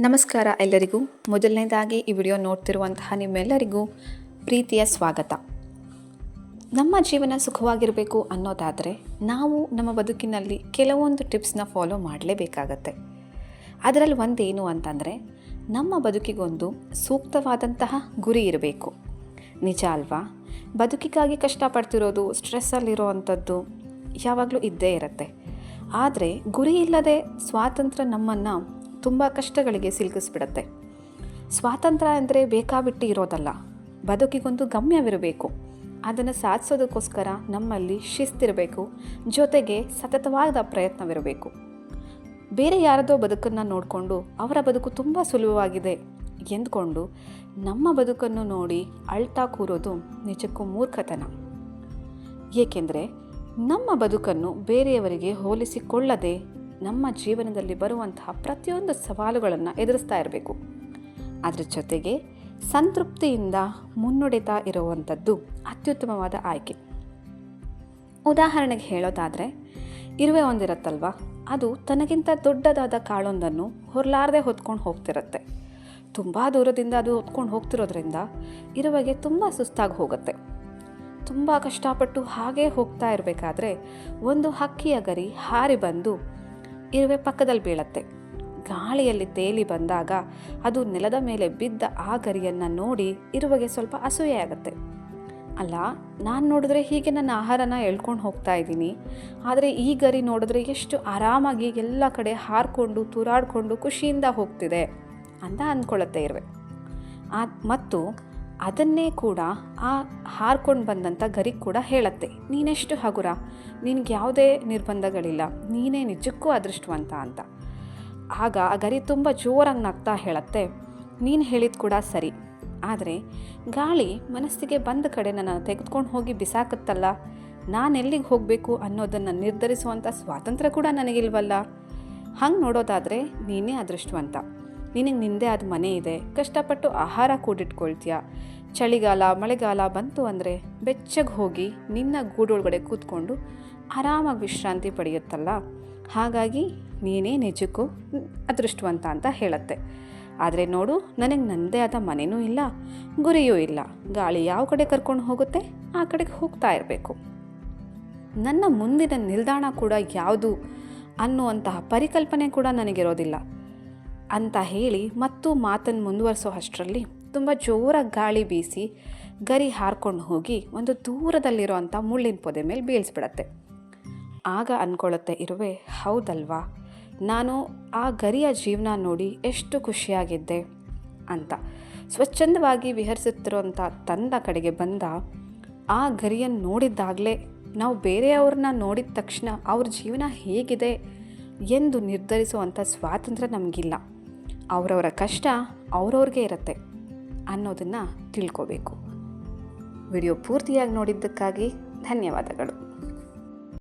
ನಮಸ್ಕಾರ ಎಲ್ಲರಿಗೂ. ಮೊದಲನೇದಾಗಿ ಈ ವಿಡಿಯೋ ನೋಡ್ತಿರುವಂತಹ ನಿಮ್ಮೆಲ್ಲರಿಗೂ ಪ್ರೀತಿಯ ಸ್ವಾಗತ. ನಮ್ಮ ಜೀವನ ಸುಖವಾಗಿರಬೇಕು ಅನ್ನೋದಾದರೆ ನಾವು ನಮ್ಮ ಬದುಕಿನಲ್ಲಿ ಕೆಲವೊಂದು ಟಿಪ್ಸ್ನ ಫಾಲೋ ಮಾಡಲೇಬೇಕಾಗತ್ತೆ. ಅದರಲ್ಲಿ ಒಂದೇನು ಅಂತಂದರೆ, ನಮ್ಮ ಬದುಕಿಗೊಂದು ಸೂಕ್ತವಾದಂತಹ ಗುರಿ ಇರಬೇಕು. ನಿಜ ಅಲ್ವಾ? ಬದುಕಿಗಾಗಿ ಕಷ್ಟಪಡ್ತಿರೋದು, ಸ್ಟ್ರೆಸ್ಸಲ್ಲಿರೋ ಅಂಥದ್ದು ಯಾವಾಗಲೂ ಇದ್ದೇ ಇರುತ್ತೆ. ಆದರೆ ಗುರಿ ಇಲ್ಲದೆ ಸ್ವಾತಂತ್ರ್ಯ ನಮ್ಮನ್ನು ತುಂಬ ಕಷ್ಟಗಳಿಗೆ ಸಿಲುಕಿಸ್ಬಿಡತ್ತೆ. ಸ್ವಾತಂತ್ರ್ಯ ಅಂದರೆ ಬೇಕಾಬಿಟ್ಟು ಇರೋದಲ್ಲ. ಬದುಕಿಗೊಂದು ಗಮ್ಯವಿರಬೇಕು. ಅದನ್ನು ಸಾಧಿಸೋದಕ್ಕೋಸ್ಕರ ನಮ್ಮಲ್ಲಿ ಶಿಸ್ತಿರಬೇಕು. ಜೊತೆಗೆ ಸತತವಾದ ಪ್ರಯತ್ನವಿರಬೇಕು. ಬೇರೆ ಯಾರದೋ ಬದುಕನ್ನು ನೋಡಿಕೊಂಡು ಅವರ ಬದುಕು ತುಂಬ ಸುಲಭವಾಗಿದೆ ಎಂದುಕೊಂಡು ನಮ್ಮ ಬದುಕನ್ನು ನೋಡಿ ಅಳ್ತಾ ಕೂರೋದು ನಿಜಕ್ಕೂ ಮೂರ್ಖತನ. ಏಕೆಂದರೆ ನಮ್ಮ ಬದುಕನ್ನು ಬೇರೆಯವರಿಗೆ ಹೋಲಿಸಿಕೊಳ್ಳದೆ ನಮ್ಮ ಜೀವನದಲ್ಲಿ ಬರುವಂತಹ ಪ್ರತಿಯೊಂದು ಸವಾಲುಗಳನ್ನು ಎದುರಿಸ್ತಾ ಇರಬೇಕು. ಅದರ ಜೊತೆಗೆ ಸಂತೃಪ್ತಿಯಿಂದ ಮುನ್ನುಡಿತಾ ಇರುವಂಥದ್ದು ಅತ್ಯುತ್ತಮವಾದ ಆಯ್ಕೆ. ಉದಾಹರಣೆಗೆ ಹೇಳೋದಾದರೆ, ಇರುವೆ ಒಂದಿರುತ್ತಲ್ವ? ಅದು ತನಗಿಂತ ದೊಡ್ಡದಾದ ಕಾಳೊಂದನ್ನು ಹೊರಲಾರದೆ ಹೊತ್ಕೊಂಡು ಹೋಗ್ತಿರುತ್ತೆ. ತುಂಬ ದೂರದಿಂದ ಅದು ಹೊತ್ಕೊಂಡು ಹೋಗ್ತಿರೋದ್ರಿಂದ ಇರುವೆಗೆ ತುಂಬ ಸುಸ್ತಾಗಿ ಹೋಗುತ್ತೆ. ತುಂಬ ಕಷ್ಟಪಟ್ಟು ಹಾಗೇ ಹೋಗ್ತಾ ಇರಬೇಕಾದ್ರೆ ಒಂದು ಹಕ್ಕಿಯ ಗರಿ ಹಾರಿ ಬಂದು ಇರುವೆ ಪಕ್ಕದಲ್ಲಿ ಬೀಳತ್ತೆ. ಗಾಳಿಯಲ್ಲಿ ತೇಲಿ ಬಂದಾಗ ಅದು ನೆಲದ ಮೇಲೆ ಬಿದ್ದ ಆ ಗರಿಯನ್ನು ನೋಡಿ ಇರುವೆಗೆ ಸ್ವಲ್ಪ ಅಸೂಯೆ ಆಗುತ್ತೆ. ಅಲ್ಲ, ನಾನು ನೋಡಿದ್ರೆ ಹೀಗೆ ನನ್ನ ಆಹಾರನ ಎಳ್ಕೊಂಡು ಹೋಗ್ತಾ ಇದ್ದೀನಿ. ಆದರೆ ಈ ಗರಿ ನೋಡಿದ್ರೆ ಎಷ್ಟು ಆರಾಮಾಗಿ ಎಲ್ಲ ಕಡೆ ಹಾರಿಕೊಂಡು, ತೂರಾಡಿಕೊಂಡು ಖುಷಿಯಿಂದ ಹೋಗ್ತಿದೆ ಅಂತ ಅಂದ್ಕೊಳ್ಳುತ್ತೆ ಇರುವೆ. ಮತ್ತು ಅದನ್ನೇ ಕೂಡ ಆ ಹಾರ್ಕೊಂಡು ಬಂದಂಥ ಗರಿ ಕೂಡ ಹೇಳತ್ತೆ. ನೀನೆಷ್ಟು ಹಗುರ? ನಿನಗೆ ಯಾವುದೇ ನಿರ್ಬಂಧಗಳಿಲ್ಲ. ನೀನೇ ನಿಜಕ್ಕೂ ಅದೃಷ್ಟವಂತ ಅಂತ. ಆಗ ಆ ಗರಿ ತುಂಬ ಜೋರಾಗಿ ನಗ್ತಾ ಹೇಳತ್ತೆ. ನೀನು ಹೇಳಿದ ಕೂಡ ಸರಿ. ಆದರೆ ಗಾಳಿ ಮನಸ್ಸಿಗೆ ಬಂದ ಕಡೆ ನನ್ನ ತೆಗೆದುಕೊಂಡು ಹೋಗಿ ಬಿಸಾಕತ್ತಲ್ಲ? ನಾನು ಎಲ್ಲಿಗೆ ಹೋಗಬೇಕು ಅನ್ನೋದನ್ನು ನಿರ್ಧರಿಸುವಂಥ ಸ್ವಾತಂತ್ರ್ಯ ಕೂಡ ನನಗಿಲ್ವಲ್ಲ? ಹಂಗೆ ನೋಡೋದಾದರೆ ನೀನೇ ಅದೃಷ್ಟವಂತ. ನಿನಗೆ ನಿಂದೆ ಆದ ಮನೆ ಇದೆ. ಕಷ್ಟಪಟ್ಟು ಆಹಾರ ಕೂಡಿಟ್ಕೊಳ್ತೀಯ? ಚಳಿಗಾಲ, ಮಳೆಗಾಲ ಬಂತು ಅಂದರೆ ಬೆಚ್ಚಗೆ ಹೋಗಿ ನಿನ್ನ ಗೂಡೊಳಗಡೆ ಕೂತ್ಕೊಂಡು ಆರಾಮಾಗಿ ವಿಶ್ರಾಂತಿ ಪಡೆಯುತ್ತಲ್ಲ? ಹಾಗಾಗಿ ನೀನೇ ನಿಜಕ್ಕೂ ಅದೃಷ್ಟವಂತ ಅಂತ ಹೇಳತ್ತೆ. ಆದರೆ ನೋಡು, ನನಗೆ ನನ್ನದೇ ಆದ ಮನೆಯೂ ಇಲ್ಲ, ಗುರಿಯೂ ಇಲ್ಲ. ಗಾಳಿ ಯಾವ ಕಡೆ ಕರ್ಕೊಂಡು ಹೋಗುತ್ತೆ, ಆ ಕಡೆಗೆ ಹೋಗ್ತಾ ಇರಬೇಕು. ನನ್ನ ಮುಂದಿನ ನಿಲ್ದಾಣ ಕೂಡ ಯಾವುದು ಅನ್ನುವಂತಹ ಪರಿಕಲ್ಪನೆ ಕೂಡ ನನಗಿರೋದಿಲ್ಲ. ಅಂತ ಹೇಳಿ ಮತ್ತು ಮಾತನ್ನು ಮುಂದುವರಿಸೋ ಅಷ್ಟರಲ್ಲಿ ತುಂಬ ಜೋರಾಗಿ ಗಾಳಿ ಬೀಸಿ ಗರಿ ಹಾರ್ಕೊಂಡು ಹೋಗಿ ಒಂದು ದೂರದಲ್ಲಿರೋವಂಥ ಮುಳ್ಳಿನ ಪೊದೆ ಮೇಲೆ ಬೀಳಿಸ್ಬಿಡತ್ತೆ. ಆಗ ಅಂದ್ಕೊಳ್ಳುತ್ತೆ ಇರುವೆ, ಹೌದಲ್ವಾ? ನಾನು ಆ ಗರಿಯ ಜೀವನ ನೋಡಿ ಎಷ್ಟು ಖುಷಿಯಾಗಿದ್ದೆ ಅಂತ. ಸ್ವಚ್ಛಂದವಾಗಿ ವಿಹರಿಸುತ್ತಿರುವಂಥ ತಂದ ಕಡೆಗೆ ಬಂದ, ಆ ಗರಿಯನ್ನು ನೋಡಿದ್ದಾಗಲೇ ನಾವು ಬೇರೆಯವ್ರನ್ನ ನೋಡಿದ ತಕ್ಷಣ ಅವ್ರ ಜೀವನ ಹೇಗಿದೆ ಎಂದು ನಿರ್ಧರಿಸುವಂಥ ಸ್ವಾತಂತ್ರ್ಯ ನಮಗಿಲ್ಲ. ಅವರವರ ಕಷ್ಟ ಅವ್ರವ್ರಿಗೆ ಇರುತ್ತೆ ಅನ್ನೋದನ್ನು ತಿಳ್ಕೋಬೇಕು. ವಿಡಿಯೋ ಪೂರ್ತಿಯಾಗಿ ನೋಡಿದ್ದಕ್ಕಾಗಿ ಧನ್ಯವಾದಗಳು.